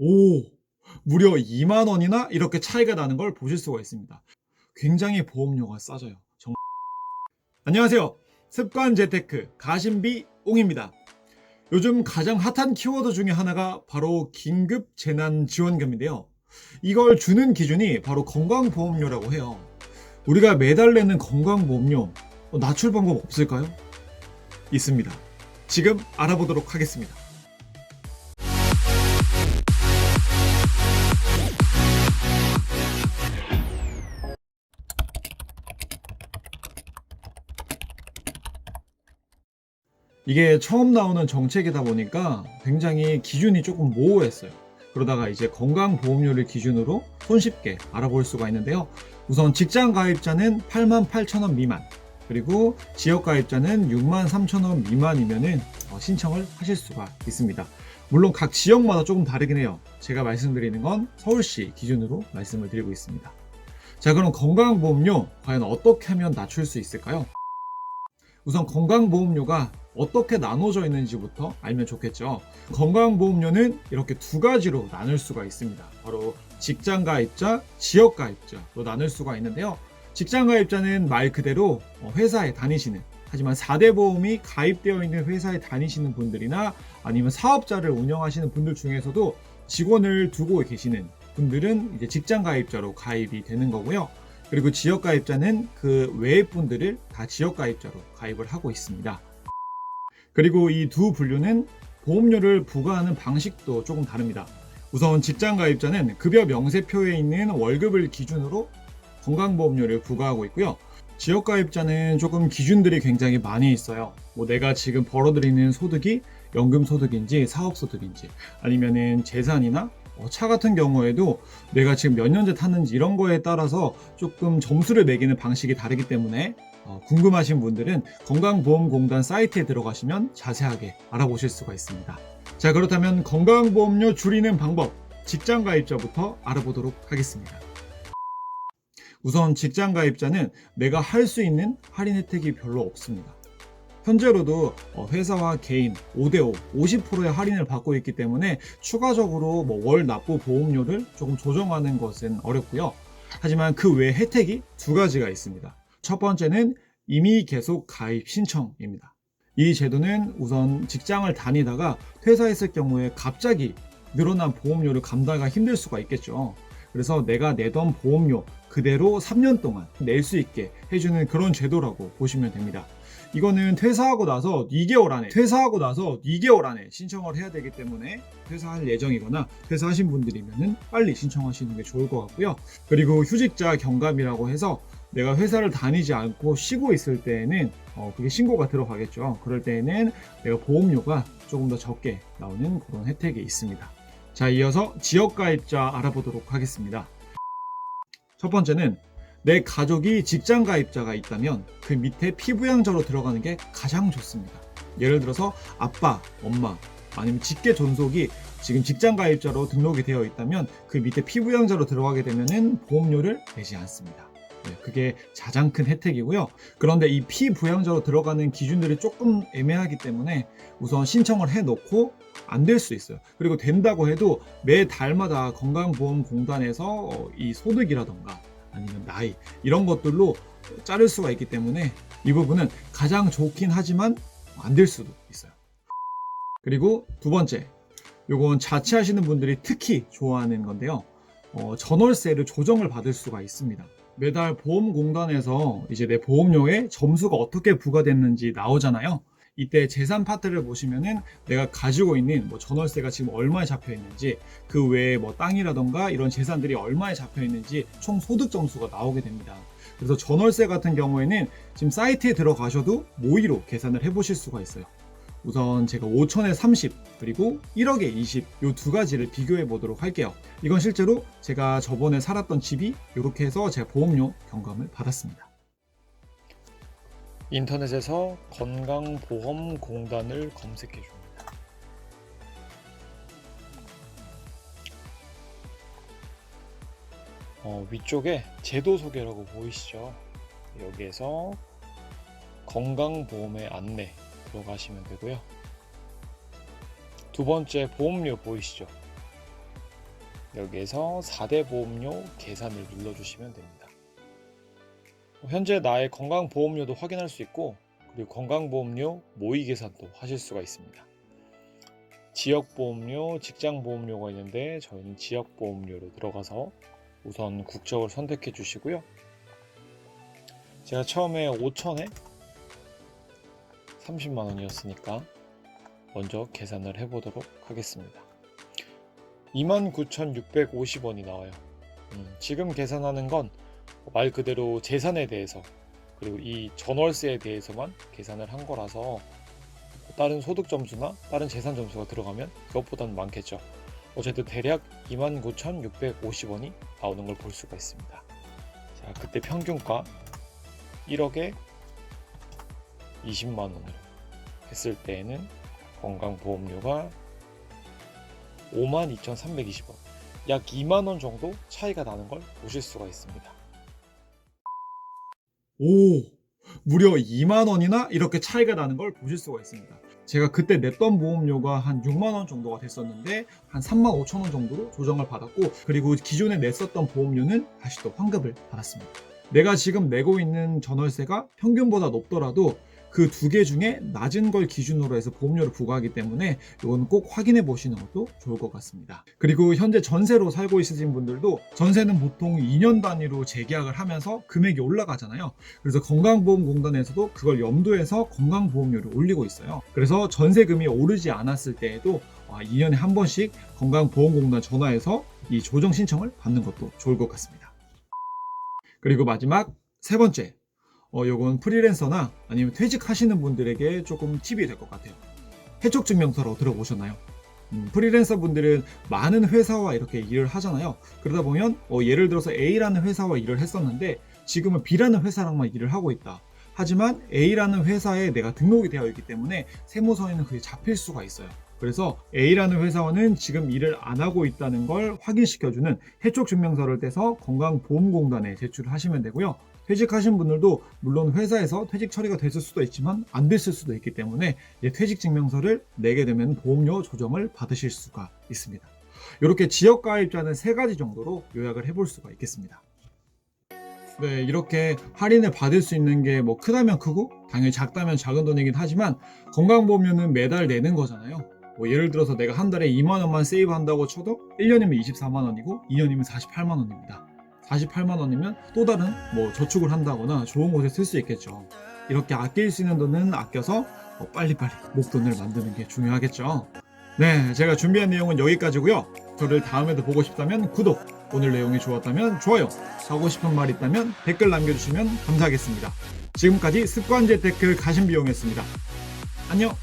오, 무려 2만 원이나 이렇게 차이가 나는 걸 보실 수가 있습니다. 굉장히 보험료가 싸져요. 정... 안녕하세요. 습관 재테크 가심비 옹입니다. 요즘 가장 핫한 키워드 중에 하나가 바로 긴급 재난 지원금인데요. 이걸 주는 기준이 바로 건강보험료라고 해요. 우리가 매달 내는 건강보험료 어, 낮출 방법 없을까요? 있습니다. 지금 알아보도록 하겠습니다. 이게 처음 나오는 정책이다 보니까 굉장히 기준이 조금 모호했어요. 그러다가 이제 건강보험료를 기준으로 손쉽게 알아볼 수가 있는데요. 우선 직장 가입자는 8만 8천 원 미만, 그리고 지역 가입자는 6만 3천 원 미만이면은 어, 신청을 하실 수가 있습니다. 물론 각 지역마다 조금 다르긴 해요. 제가 말씀드리는 건 서울시 기준으로 말씀을 드리고 있습니다. 자, 그럼 건강보험료 과연 어떻게 하면 낮출 수 있을까요? 우선 건강보험료가 어떻게 나눠져 있는지부터 알면 좋겠죠. 건강보험료는 이렇게 두 가지로 나눌 수가 있습니다. 바로 직장 가입자, 지역 가입자로 나눌 수가 있는데요. 직장 가입자는 말 그대로 어, 회사에 다니시는 하지만 4대 보험이 가입되어 있는 회사에 다니시는 분들이나 아니면 사업자를 운영하시는 분들 중에서도 직원을 두고 계시는 분들은 이제 직장 가입자로 가입이 되는 거고요. 그리고 지역 가입자는 그 외의 분들을 다 지역 가입자로 가입을 하고 있습니다. 그리고 이 두 분류는 보험료를 부과하는 방식도 조금 다릅니다. 우선 직장 가입자는 급여 명세표에 있는 월급을 기준으로 건강보험료를 부과하고 있고요. 지역 가입자는 조금 기준들이 굉장히 많이 있어요. 뭐 내가 지금 벌어들이는 소득이 연금 소득인지 사업 소득인지 아니면은 재산이나 어, 차 같은 경우에도 내가 지금 몇 년째 탔는지 이런 거에 따라서 조금 점수를 매기는 방식이 다르기 때문에 어, 궁금하신 분들은 건강보험공단 사이트에 들어가시면 자세하게 알아보실 수가 있습니다. 자, 그렇다면 건강보험료 줄이는 방법, 직장 가입자부터 알아보도록 하겠습니다. 우선 직장 가입자는 내가 할 수 있는 할인 혜택이 별로 없습니다. 현재로도 어, 회사와 개인 5대5 50%의 할인을 받고 있기 때문에 추가적으로 뭐 월 납부 보험료를 조금 조정하는 것은 어렵고요. 하지만 그 외 혜택이 두 가지가 있습니다. 첫 번째는 이미 계속 가입 신청입니다. 이 제도는 우선 직장을 다니다가 퇴사했을 경우에 갑자기 늘어난 보험료를 감당하기가 힘들 수가 있겠죠. 그래서 내가 내던 보험료 그대로 3년 동안 낼 수 있게 해주는 그런 제도라고 보시면 됩니다. 이거는 퇴사하고 나서 2개월 안에 퇴사하고 나서 2개월 안에 신청을 해야 되기 때문에 퇴사할 예정이거나 퇴사하신 분들이면은 빨리 신청하시는 게 좋을 것 같고요. 그리고 휴직자 경감이라고 해서 내가 회사를 다니지 않고 쉬고 있을 때에는 어, 그게 신고가 들어가겠죠. 그럴 때에는 내가 보험료가 조금 더 적게 나오는 그런 혜택이 있습니다. 자, 이어서 지역 가입자 알아보도록 하겠습니다. 첫 번째는 내 가족이 직장 가입자가 있다면 그 밑에 피부양자로 들어가는 게 가장 좋습니다. 예를 들어서 아빠, 엄마, 아니면 직계 존속이 지금 직장 가입자로 등록이 되어 있다면 그 밑에 피부양자로 들어가게 되면은 보험료를 내지 않습니다. 네, 그게 가장 큰 혜택이고요. 그런데 이 피부양자로 들어가는 기준들이 조금 애매하기 때문에 우선 신청을 해놓고 안 될 수 있어요. 그리고 된다고 해도 매 달마다 건강보험공단에서 이 소득이라던가 아니면 나이 이런 것들로 자를 수가 있기 때문에 이 부분은 가장 좋긴 하지만 안 될 수도 있어요. 그리고 두 번째, 요건 자취하시는 분들이 특히 좋아하는 건데요. 어, 전월세를 조정을 받을 수가 있습니다. 매달 보험공단에서 이제 내 보험료에 점수가 어떻게 부과됐는지 나오잖아요. 이때 재산 파트를 보시면은 내가 가지고 있는 뭐 전월세가 지금 얼마에 잡혀 있는지 그 외에 뭐 땅이라던가 이런 재산들이 얼마에 잡혀 있는지 총 소득 점수가 나오게 됩니다. 그래서 전월세 같은 경우에는 지금 사이트에 들어가셔도 모의로 계산을 해보실 수가 있어요. 우선 제가 5천에 30 그리고 1억에 20이두 가지를 비교해 보도록 할게요. 이건 실제로 제가 저번에 살았던 집이 이렇게 해서 제가 보험료 경감을 받았습니다. 인터넷에서 건강보험공단을 검색해 줍니다. 어, 위쪽에 제도 소개라고 보이시죠? 여기에서 건강보험의 안내 들어가시면 되고요. 두 번째 보험료 보이시죠? 여기에서 4대 보험료 계산을 눌러주시면 됩니다. 현재 나의 건강보험료도 확인할 수 있고 그리고 건강보험료 모의 계산도 하실 수가 있습니다. 지역보험료, 직장보험료가 있는데 저희는 지역보험료로 들어가서 우선 국적을 선택해 주시고요. 제가 처음에 5천에 30만 원이었으니까 먼저 계산을 해보도록 하겠습니다. 29,650원이 나와요. 음, 지금 계산하는 건 말 그대로 재산에 대해서 그리고 이 전월세에 대해서만 계산을 한 거라서 다른 소득 점수나 다른 재산 점수가 들어가면 그것보다는 많겠죠. 어쨌든 대략 29,650원이 나오는 걸 볼 수가 있습니다. 자, 그때 평균가 1억에 20만 원으로 했을 때에는 건강보험료가 52,320원, 약 2만 원 정도 차이가 나는 걸 보실 수가 있습니다. 오, 무려 2만 원이나 이렇게 차이가 나는 걸 보실 수가 있습니다. 제가 그때 냈던 보험료가 한 6만 원 정도가 됐었는데 한 3만 5천 원 정도로 조정을 받았고 그리고 기존에 냈었던 보험료는 다시 또 환급을 받았습니다. 내가 지금 내고 있는 전월세가 평균보다 높더라도 그 두 개 중에 낮은 걸 기준으로 해서 보험료를 부과하기 때문에 이건 꼭 확인해 보시는 것도 좋을 것 같습니다. 그리고 현재 전세로 살고 있으신 분들도 전세는 보통 2년 단위로 재계약을 하면서 금액이 올라가잖아요. 그래서 건강보험공단에서도 그걸 염두해서 건강보험료를 올리고 있어요. 그래서 전세금이 오르지 않았을 때에도 2년에 한 번씩 건강보험공단 전화해서 이 조정 신청을 받는 것도 좋을 것 같습니다. 그리고 마지막 세 번째. 어, 요건 프리랜서나 아니면 퇴직하시는 분들에게 조금 팁이 될 것 같아요. 해촉 증명서로 들어보셨나요? 음, 프리랜서 분들은 많은 회사와 이렇게 일을 하잖아요. 그러다 보면 어, 예를 들어서 A라는 회사와 일을 했었는데 지금은 B라는 회사랑만 일을 하고 있다. 하지만 A라는 회사에 내가 등록이 되어 있기 때문에 세무서에는 그게 잡힐 수가 있어요. 그래서 A라는 회사원은 지금 일을 안 하고 있다는 걸 확인시켜주는 해촉 증명서를 떼서 건강보험공단에 제출을 하시면 되고요. 퇴직하신 분들도 물론 회사에서 퇴직 처리가 됐을 수도 있지만 안 됐을 수도 있기 때문에 이 퇴직 증명서를 내게 되면 보험료 조정을 받으실 수가 있습니다. 이렇게 지역 가입자는 세 가지 정도로 요약을 해볼 수가 있겠습니다. 네, 이렇게 할인을 받을 수 있는 게 뭐 크다면 크고 당연히 작다면 작은 돈이긴 하지만 건강보험료는 매달 내는 거잖아요. 뭐 예를 들어서 내가 한 달에 2만 원만 세이브 한다고 쳐도 1년이면 24만 원이고 2년이면 48만 원입니다. 48만 원이면 또 다른 뭐 저축을 한다거나 좋은 곳에 쓸 수 있겠죠. 이렇게 아낄 수 있는 돈은 아껴서 어, 빨리빨리 목돈을 만드는 게 중요하겠죠. 네, 제가 준비한 내용은 여기까지고요. 저를 다음에도 보고 싶다면 구독, 오늘 내용이 좋았다면 좋아요, 하고 싶은 말 있다면 댓글 남겨주시면 감사하겠습니다. 지금까지 습관 재테크 가심비용이었습니다. 안녕!